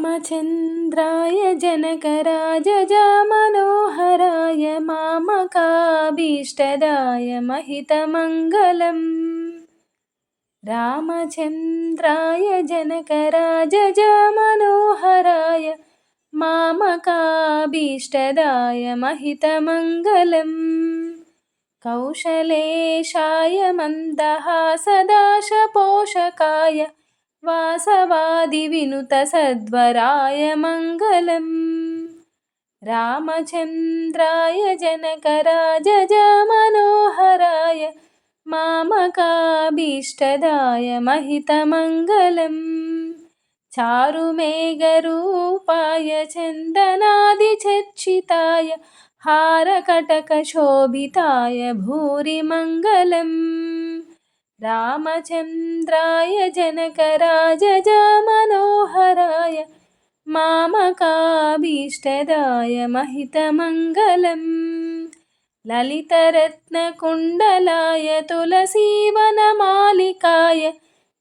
रामचन्द्राय जनकराजजामनोहराय मामकाभीष्टदाय महितमङ्गलम्। रामचन्द्राय जनकराजजामनोहराय मामकाभीष्टदाय महितमङ्गलम्। कौशलेशाय मन्दहासदाशपोषकाय वासवादिविनुतसद्वराय मङ्गलम् रामचन्द्राय जनकराजजामनोहराय मामकाभीष्टदाय महितमङ्गलम् चारुमेघरूपाय चन्दनादिचर्चिताय हारकटकशोभिताय भूरिमङ्गलम् रामचन्द्राय जनकराजजामनोहराय मामकाभीष्टदाय महितमङ्गलम्। ललितरत्नकुण्डलाय तुलसीवनमालिकाय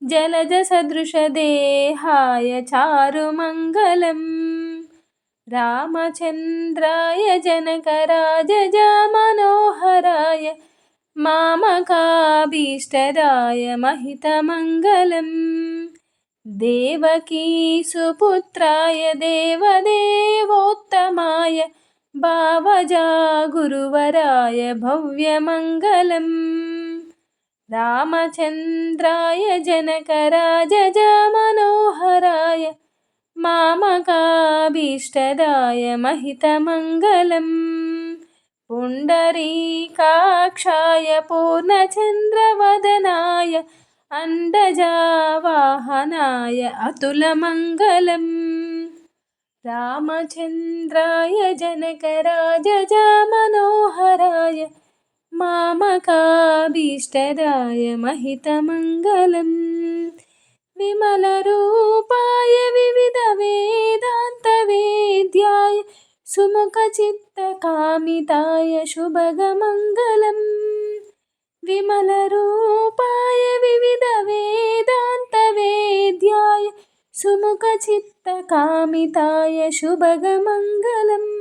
जलजसदृशदेहाय चारुमङ्गलम्। रामचन्द्राय जनकराजजामनोहराय मामकाभीष्टदाय महितमङ्गलम्। देवकीसुपुत्राय देवदेवोत्तमाय भावजागुरुवराय भव्यमङ्गलम्। रामचन्द्राय जनकराजजामनोहराय मामकाभीष्टदाय महितमङ्गलम् पुण्डरीकाक्षाय पूर्णचन्द्रवदनाय अण्डजावाहनाय अतुलमङ्गलम् रामचन्द्राय जनकराजजामनोहराय मामकाभीष्टदाय महितमङ्गलम् विमलरूपाय सुमुखचित्तकामिताय शुभगमङ्गलम्। विमलरूपाय विविधवेदान्तवेद्याय सुमुखचित्तकामिताय शुभगमङ्गलम्।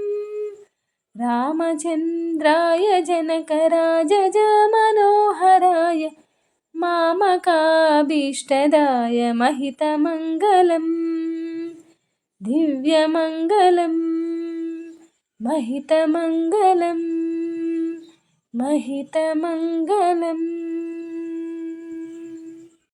रामचन्द्राय जनकराजजामनोहराय मामकाभीष्टदाय महितमङ्गलम्। दिव्यमङ्गलम् महितमङ्गलम् महितमङ्गलम्